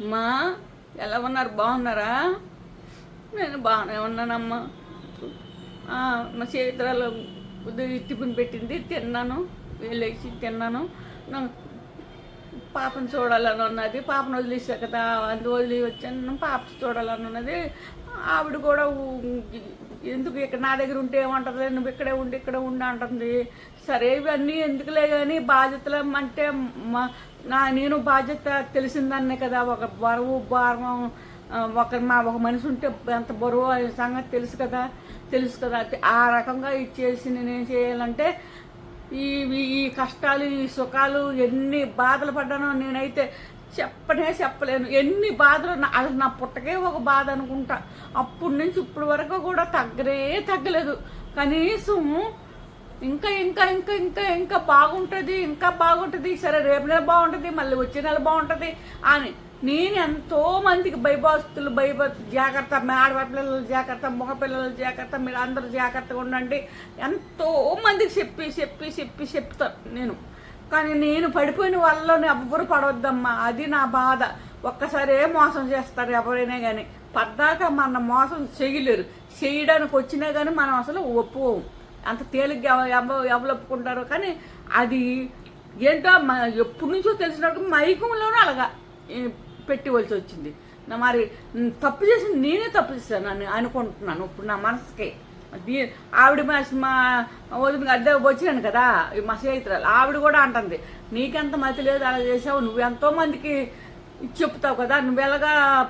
అమ్మా ఎలా ఉన్నారు? బాగున్నారా? నేను బాగానే ఉన్నానమ్మా. మా చేతురాలు కొద్దిగా టిఫిన్ పెట్టింది తిన్నాను. వెళ్ళేసి తిన్నాను. పాపను చూడాలని ఉన్నది. పాపను వదిలేసా కదా అందు వదిలి వచ్చాను. పాప చూడాలని ఉన్నది. ఆవిడ కూడా ఎందుకు ఇక్కడ నా దగ్గర ఉంటే ఏమంటుంది నువ్వు ఇక్కడే ఉండి ఇక్కడే ఉండి అంటుంది. సరే ఇవన్నీ ఎందుకులే కానీ బాధ్యతలు అంటే మా నా నేను బాధ్యత తెలిసిందన్నే కదా. ఒక బరువు భారం ఒక మా ఒక మనిషి ఉంటే ఎంత బరువు అనే సంగతి తెలుసు కదా. తెలుసు కదా. ఆ రకంగా ఇచ్చేసి నేనేం చేయాలంటే ఈ- ఈ కష్టాలు ఈ సుఖాలు ఎన్ని బాధలు పడ్డానో నేనైతే చెప్పనే చెప్పలేను. ఎన్ని బాధలు నా- అది నా పుట్టకే ఒక బాధ అనుకుంటా. అప్పటి నుంచి ఇప్పటి వరకు కూడా తగ్గరే తగ్గలేదు. కనీసం ఇంకా ఇంకా ఇంకా ఇంకా ఇంకా బాగుంటుంది ఇంకా బాగుంటుంది సరే రేపు నెల బాగుంటుంది మళ్ళీ వచ్చే నెల బాగుంటుంది అని నేను ఎంతో మందికి భయభాస్తులు భయభక్తు జాగ్రత్త మీ ఆడపిల్లలు జాగ్రత్త మగపిల్లలు జాగ్రత్త మీరు అందరూ జాగ్రత్తగా ఉండండి. ఎంతో మందికి చెప్పి చెప్పి చెప్పి చెప్తాను నేను. కానీ నేను పడిపోయిన వాళ్ళలో ఎవ్వరు పడవద్దమ్మా. అది నా బాధ. ఒక్కసారే మోసం చేస్తారు ఎవరైనా కానీ పద్దాక మన మోసం చేయలేరు. చేయడానికి వచ్చినా కానీ మనం అసలు ఒప్పుకోము. అంత తేలిగ్గా ఎవ ఎవరు ఒప్పుకుంటారు కానీ అది ఏంటో ఎప్పటి నుంచో తెలిసినట్టు మైకంలోనూ అలాగా పెట్టివలసి వచ్చింది. మరి తప్పు చేసింది నేనే తప్పు చేశాను అని అనుకుంటున్నాను ఇప్పుడు నా మనసుకి. ఆవిడ మా మా వదిన అద్దె వచ్చినాను కదా మా స్నేహితురాలు. ఆవిడ కూడా అంటుంది నీకెంత మతి లేదు అలా చేసావు. నువ్వు ఎంతో మందికి చెప్తావు కదా నువ్వు ఎలాగా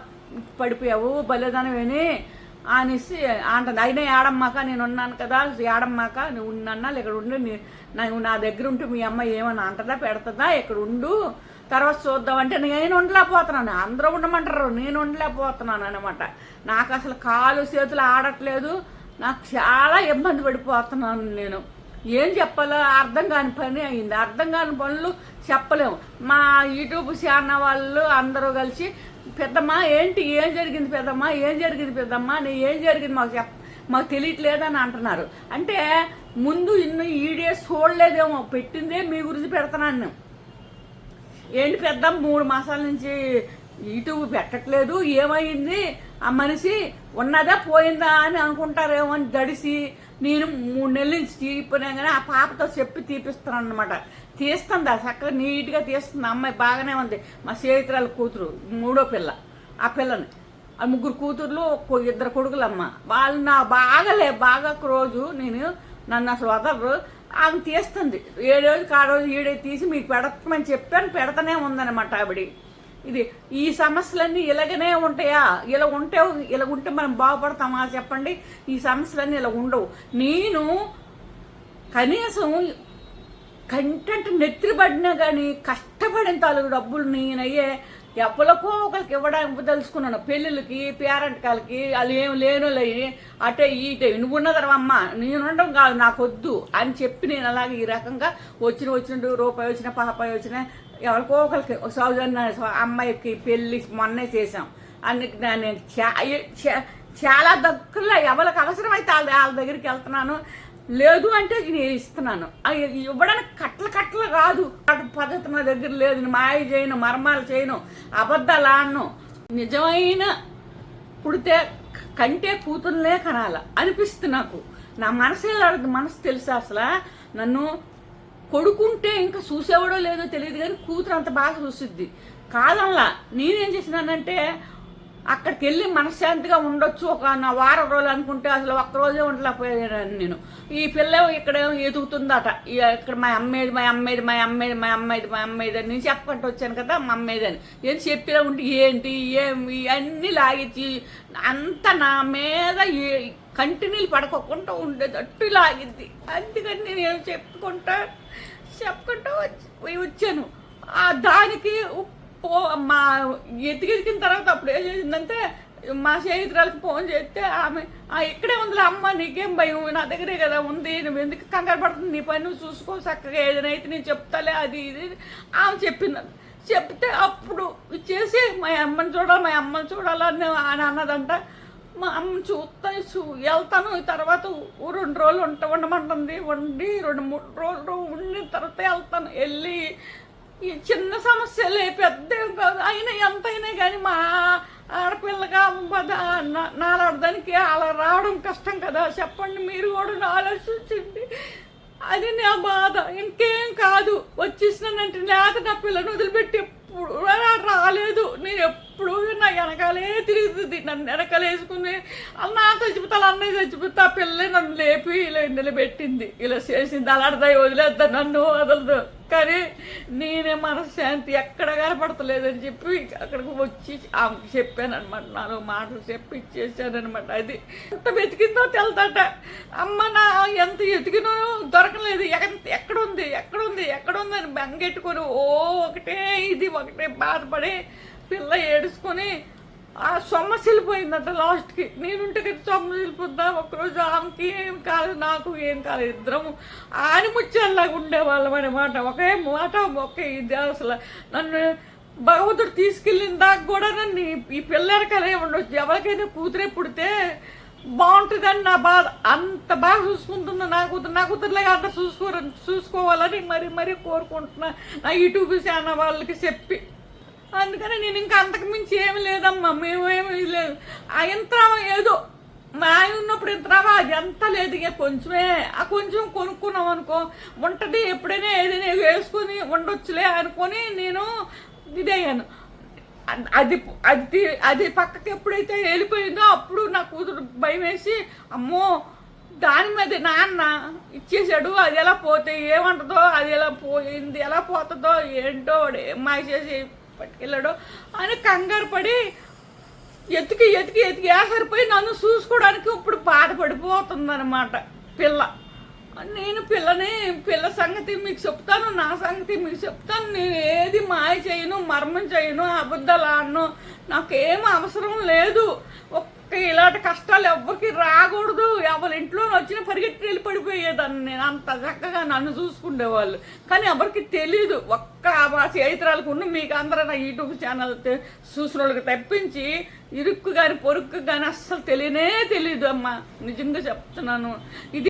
పడిపోయావు? బలేదనమేని అనేసి అంటుంది. అయినా ఏడమ్మాక నేను ఉన్నాను కదా ఏడమ్మాక నువ్వు ఉన్నన్నా ఇక్కడ ఉండు నీ- నువ్వు నా దగ్గర ఉంటే మీ అమ్మ ఏమన్నా అంటదా పెడతదా? ఇక్కడ ఉండు. తర్వాత చూద్దామంటే నేను ఉండలేకపోతున్నాను. అందరూ ఉండమంటారు. నేను ఉండలేకపోతున్నాను అనమాట నాకు అసలు కాలు చేతులు ఆడట్లేదు. నాకు చాలా ఇబ్బంది పడిపోతున్నాను నేను. ఏం చెప్పాలో అర్థం కాని పని అయింది. అర్థం కాని పనులు చెప్పలేము. మా యూట్యూబ్ ఛానల్ వాళ్ళు అందరూ కలిసి పెద్దమ్మ ఏంటి? ఏం జరిగింది పెద్దమ్మ? ఏం జరిగింది పెద్దమ్మ? నీ ఏం జరిగింది? మాకు చెప్ మాకు తెలియట్లేదని అంటున్నారు. అంటే ముందు ఇన్ని ఈడే చూడలేదేమో. పెట్టిందే మీ గురించి పెడుతున్నాను నేను. ఏంటి పెద్ద మూడు మాసాల నుంచి యూట్యూబ్ పెట్టట్లేదు. ఏమైంది? ఆ మనిషి ఉన్నదా పోయిందా అని అనుకుంటారేమో అని దడిసి నేను మూడు నెలల నుంచి తీపినా కానీ ఆ పాపతో చెప్పి తీపిస్తున్నాను అనమాట తీస్తుంది? ఆ చక్కగా నీట్గా తీస్తుంది. అమ్మాయి బాగానే ఉంది. మా స్నేహితురాలు కూతురు మూడో పిల్ల. ఆ పిల్లని. ఆ ముగ్గురు కూతుర్లు ఇద్దరు ఇద్దరు కొడుకులమ్మ. వాళ్ళు నా బాగలే బాగా ఒక రోజు నేను నన్ను అసలు వదలరు. ఆమె తీస్తుంది. ఏ రోజుకి ఆ రోజు ఈడే తీసి మీకు పెడతామని చెప్పాను పెడతానే ఉందన్నమాట ఆవిడ. ఇది ఈ సమస్యలన్నీ ఇలాగనే ఉంటాయా? ఇలా ఉంటే ఇలా ఉంటే మనం బాగుపడతామా చెప్పండి. ఈ సమస్యలన్నీ ఇలా ఉండవు. నేను కనీసం కంటెంట్ నెత్తిపడినా కానీ కష్టపడిన తాలూకు డబ్బులు నేనయ్యే ఎవరికో ఒకరికి ఇవ్వడానికి తెలుసుకున్నాను. పెళ్ళిళ్ళకి పేరెంట్కాలకి వాళ్ళు ఏం లేనులయ్యి అటే ఈటే నువ్వు ఉన్నదరవమ్మ నేను ఉండడం కాదు నాకు వద్దు అని చెప్పి నేను అలాగే ఈ రకంగా వచ్చిన వచ్చిన రూపాయి వచ్చిన పాపాయి వచ్చిన ఎవరికో ఒకరికి సౌజన్య అమ్మాయికి పెళ్ళి మొన్నే చేసాం అందుకు నేను చాలా దగ్గరలో ఎవరికి అవసరమైతే వాళ్ళ వాళ్ళ దగ్గరికి వెళ్తున్నాను. లేదు అంటే నేను ఇస్తున్నాను. అవి ఇవ్వడానికి కట్టలు కట్టలు రాదు పద్ధతి నా దగ్గర లేదు. మాయ చేయను మర్మాలు చేయను అబద్ధాలు ఆడను. నిజమైన పుడితే కంటే కూతుర్నే కనాల అనిపిస్తుంది నాకు. నా మనసు ఎలా మనసు తెలుసా అసలు? నన్ను కొడుకుంటే ఇంకా చూసేవాడో లేదో తెలియదు కానీ కూతురు అంత బాగా చూసిద్ది. కాదంలా నేనేం చేసినానంటే అక్కడికి వెళ్ళి మనశ్శాంతిగా ఉండొచ్చు. ఒక నా వారం రోజులు అనుకుంటే అసలు ఒక్క రోజే ఉండలేకపోయాను నేను. ఈ పిల్ల ఇక్కడ ఎదుగుతుందట. ఇక్కడ మా అమ్మేది మా అమ్మేది మా అమ్మేది మా అమ్మేది మా అమ్మేది అని నేను చెప్పకుంటూ వచ్చాను కదా మా అమ్మేది అని. ఏం చెప్పినా ఉంటే ఏంటి ఏం ఇవన్నీ లాగించి అంత నా మీద కంటిన్యూలు పడకోకుండా ఉండేటట్టు లాగిద్ది అందుకని నేను ఏం చెప్పుకుంటా చెప్పుకుంటూ వచ్చి వచ్చాను. దానికి పో మా ఎతికెతికిన తర్వాత అప్పుడు ఏం చేసిందంటే మా స్నేహితురాలకి ఫోన్ చేస్తే ఆమె "ఆ, ఇక్కడే ఉందిలే అమ్మ నీకేం భయం? నా దగ్గరే కదా ఉంది. నువ్వు ఎందుకు కంగారు పడుతుంది నీ పని నువ్వు చూసుకో చక్కగా ఏదైనా అయితే నేను చెప్తాలే అది ఇది ఆమె చెప్పింది. చెప్తే అప్పుడు చేసి మా అమ్మని చూడాలి మా అమ్మని చూడాలని అని అన్నదంట. మా అమ్మ చూస్తా చూ వెళ్తాను. తర్వాత రెండు రోజులు ఉంట ఉండమంటుంది. వండి రెండు మూడు రోజులు ఉండిన తర్వాత వెళ్తాను. వెళ్ళి ఈ చిన్న సమస్యలే పెద్ద కాదు. అయినా ఎంత అయినా కానీ బాధ నా- నాలాడదానికి అలా రావడం కష్టం కదా. చెప్పండి మీరు కూడా ఆలోచించండి. అది నా బాధ. ఇంకేం కాదు. వచ్చేసినానంటే లేక నా పిల్లని వదిలిపెట్టి ఎప్పుడు రాలేదు. నేను ఎప్పుడు నా వెనకాలే తిరుగుతుంది. నన్ను వెనకాలేసుకుని నా చచ్చిపోతా అన్నయ్య చచ్చిపోతా ఆ పిల్లే నన్ను లేపి ఇలా నిలబెట్టింది ఇలా చేసింది. అలాడదాయి వదిలేద్దా నన్ను? వదలదు. కానీ నేనే మనశ్శాంతి ఎక్కడ కనపడతలేదని చెప్పి అక్కడికి వచ్చి ఆమెకు చెప్పానమాట నాలుగు మాటలు చెప్పి ఇచ్చేసానమాట అది ఎంత వెతికిందో తెలుదట. అమ్మ నా ఎంత ఎతికినో దొరకలేదు. ఎక్క- ఎక్కడుంది ఎక్కడుంది ఎక్కడుందని అని బెంగెట్టుకొని ఓ ఒకటే ఇది ఒకటే బాధపడి పిల్ల ఏడుచుకొని ఆ సొమ్మ వెళ్ళిపోయిందట లాస్ట్కి నేనుంటే కదా సొమ్మ వెళ్ళిపోద్దా ఒకరోజు ఆమెకి ఏం కాదు నాకు ఏం కాదు ఇద్దరము ఆనిముచ్చేలాగా ఉండేవాళ్ళం అనమాట ఒకే మాట ఒకే ఇది అసలు. నన్ను భగవంతుడు తీసుకెళ్ళిన దాకా కూడా నన్ను ఈ- ఈ ఉండొచ్చు? ఎవరికైనా కూతురే పుడితే బాగుంటుందని నా బాధ. అంత బాగా చూసుకుంటున్నా నా కూతురు నా కూతురులాగా అంత చూసుకో చూసుకోవాలని మరి మరీ కోరుకుంటున్నా. నా యూట్యూబ్ ఛానల్ వాళ్ళకి చెప్పి అందుకని నేను ఇంకా అంతకు మించి ఏమి లేదమ్మా మేమేమి లేదు. ఆ యంత్రం ఏదో మా ఆయన ఉన్నప్పుడు యంత్రావా? అది ఎంత లేదు ఇక కొంచెమే. ఆ కొంచెం కొనుక్కున్నాం అనుకో ఉంటుంది ఎప్పుడైనా ఏదైనా వేసుకొని ఉండొచ్చులే అనుకొని నేను ఇదయ్యాను. అది అది అది పక్కకి ఎప్పుడైతే వెళ్ళిపోయిందో అప్పుడు నా కూతురు భయం వేసి అమ్మో దాని మీద నాన్న ఇచ్చేసాడు అది ఎలా పోతే ఏమంటుందో అది ఎలా పోయింది ఎలా పోతుందో ఏంటో వాడు ఏం చేసి పట్టుకెళ్ళాడో అని కంగారు పడి ఎతికి ఎతికి ఎతికి ఏసరిపోయి నన్ను చూసుకోవడానికి ఇప్పుడు బాధపడిపోతుందన్నమాట పిల్ల. నేను పిల్లని పిల్ల సంగతి మీకు చెప్తాను నా సంగతి మీకు చెప్తాను నేను ఏది మాయ చేయను మర్మం చేయను అబద్ధాలు ఆడను నాకేం అవసరం లేదు. ఒక్క ఇలాంటి కష్టాలు ఎవ్వరికి రాకూడదు. ఎవరి ఇంట్లో వచ్చినా పరిగెత్తి వెళ్ళి పడిపోయేదాన్ని నేను. అంత చక్కగా నన్ను చూసుకునేవాళ్ళు కానీ ఎవరికి తెలియదు ఒక్క మా స్నేహితురాలకు ఉన్న మీకు అందరూ నా యూట్యూబ్ ఛానల్ చూసిన వాళ్ళకి తప్పించి ఇరుక్కు కానీ పొరుక్కు కానీ అస్సలు తెలియనే తెలియదు అమ్మా. నిజంగా చెప్తున్నాను. ఇది